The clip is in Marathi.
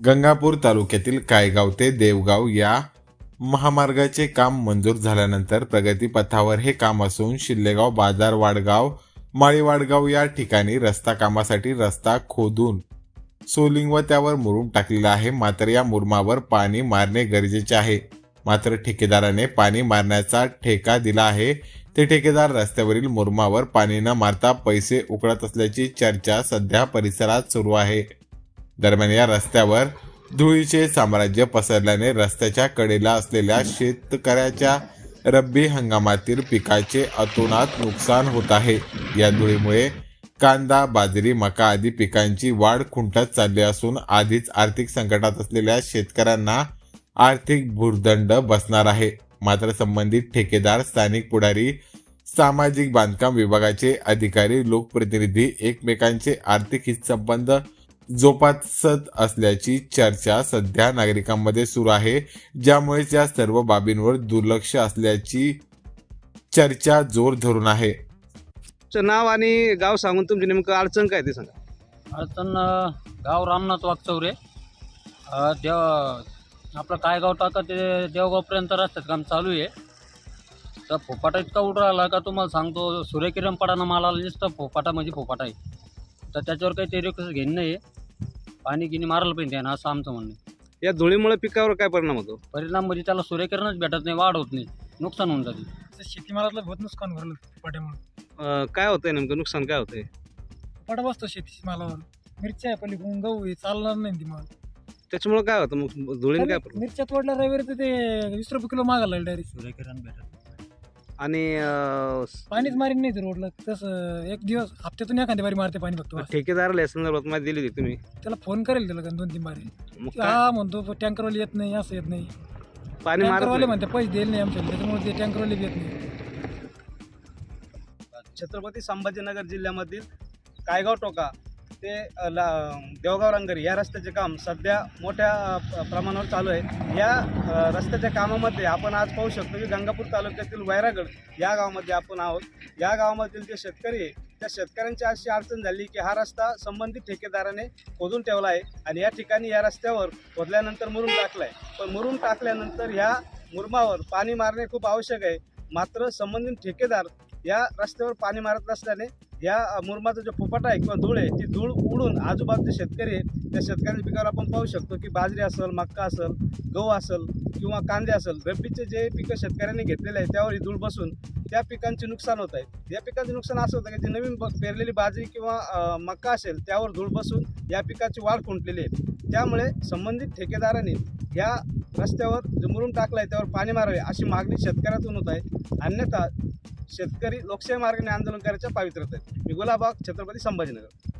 गंगापूर तालुक्यातील कायगाव ते देवगाव या महामार्गाचे काम मंजूर झाल्यानंतर प्रगतीपथावर हे काम असून शिल्लेगाव बाजार वाडगाव माळीवाडगाव या ठिकाणी रस्ता कामासाठी रस्ता खोदून सोलिंग व त्यावर मुरूम टाकलेला आहे. मात्र या मुरमावर पाणी मारणे गरजेचे आहे. मात्र ठेकेदाराने पाणी मारण्याचा ठेका दिला आहे. ते ठेकेदार रस्त्यावरील मुरमावर पाणी न मारता पैसे उकळत असल्याची चर्चा सध्या परिसरात सुरू आहे. दरम्यान या रस्त्यावर धुळीचे साम्राज्य पसरल्याने रस्त्याच्या कडेला असलेल्या शेतकऱ्याच्या रब्बी हंगामातील पिकाचे अतोनात नुकसान होत आहे. या धुळीमुळे कांदा बाजरी मका आदी पिकांची वाढ खुंटत चालली असून आधीच आर्थिक संकटात असलेल्या शेतकऱ्यांना आर्थिक भुर्दंड बसणार आहे. मात्र संबंधित ठेकेदार स्थानिक पुढारी सामाजिक बांधकाम विभागाचे अधिकारी लोकप्रतिनिधी एकमेकांचे आर्थिक हितसंबंध जोपासत असल्याची चर्चा सध्या नागरिकांमध्ये सुरू आहे ज्यामुळे या सर्व बाबींवर दुर्लक्ष असल्याची चर्चा जोर धरून आहे. नाव आणि गाव सांगून तुमची नेमकं अडचण काय ते सांगा. अडचण अ, गाव रामनाथ वागचौरे अ, देव आपलं काय गाव टाका ते देवगावपर्यंत रस्त्यात काम चालू आहे. तर फोपाटा इतका उड राहिला का तुम्हाला सांगतो सूर्यकिरण पडाना मला नुसतं फोपाटा म्हणजे फोपाटा आहे. तर त्याच्यावर काही ते रिक्वेस्ट घेणं नाही पाणी गिनी मारायला पाहिजे त्यानं असं आमचं म्हणणं आहे. या धुळीमुळे पिकावर काय परिणाम होतो? परिणाम म्हणजे त्याला सूर्यकिरणच भेटत नाही वाढ होत नाही नुकसान होऊन जाते. शेतीमालातलं बहुत नुकसान भरलं पाट्यामुळे अं, काय होतंय नेमकं? नुकसान काय होतंय? पाटा बसतो शेती मालावर. मिरच्या आहे पलीकडून गहू आहे चालणार नाही ती माल. त्याच्यामुळे काय होतं? मग धुळीने काय परिणाम? मिरच्या तोडल्या रविवारी तर ते वीस रुपये किलो मागायला डायरेक्ट सूर्यकिरण भेटत नाही. आणि अं, पाणीच मारीन नाही ते रोडला तसं एक दिवस हप्त्यातून एखादी बारी मारते पाणी फक्त. ठेकेदाराला या संदर्भात माहिती दिली होती तुम्ही त्याला फोन करेल त्याला दोन तीन बारी मग काय? हा म्हणतो टँकरवाले येत नाही असं येत नाही पाणी मारत टँकरवाले. म्हणते पैसे दिले नाही आमच्या त्याच्यामुळे ते टँकरवाले बी येत नाही छत्रपती संभाजीनगर जिल्ह्यामधील कायगाव टोका ते ला- देवगाव रंगरी या रस्त्याचे काम सध्या मोठ्या प्रमाणावर चालू आहे. या रस्त्याच्या कामामध्ये आपण आज पाहू शकतो की गंगापूर तालुक्यातील वैरागड या गावामध्ये आपण आहोत. या गावामधील जे शेतकरी आहे त्या शेतकऱ्यांची अशी अडचण झाली की हा रस्ता संबंधित ठेकेदाराने खोदून ठेवला आहे आणि या ठिकाणी या रस्त्यावर खोदल्यानंतर मुरुम टाकला आहे पण मुरुम टाकल्यानंतर ह्या मुरमावर पाणी मारणे खूप आवश्यक आहे. मात्र संबंधित ठेकेदार या रस्त्यावर पाणी मारत नसल्याने या मुरमाचा जो फुपाटा आहे किंवा धूळ आहे ती धूळ उडून आजूबाजूचे शेतकरी आहे त्या शेतकऱ्यांच्या पिकावर आपण पाहू शकतो की बाजरी असेल मक्का असेल गहू असेल किंवा कांदे असेल रब्बीचे जे पिकं शेतकऱ्यांनी घेतलेले आहे त्यावर ही धूळ बसून त्या पिकांचे नुकसान होत आहे. या पिकांचे नुकसान असं होतं की जी नवीन ब- पेरलेली बाजरी किंवा मक्का असेल त्यावर धूळ बसून या पिकाची वाढ खुंटलेली आहे. त्यामुळे संबंधित ठेकेदारांनी या रस्त्यावर जो मुरुम टाकला आहे त्यावर पाणी मारावे अशी मागणी शेतकऱ्यातून होत आहे. अन्यथा शेतकरी लोकशाही मार्गाने आंदोलन करायच्या पावित्र्यात आहेत मी गुलाबाग छत्रपती संभाजीनगर.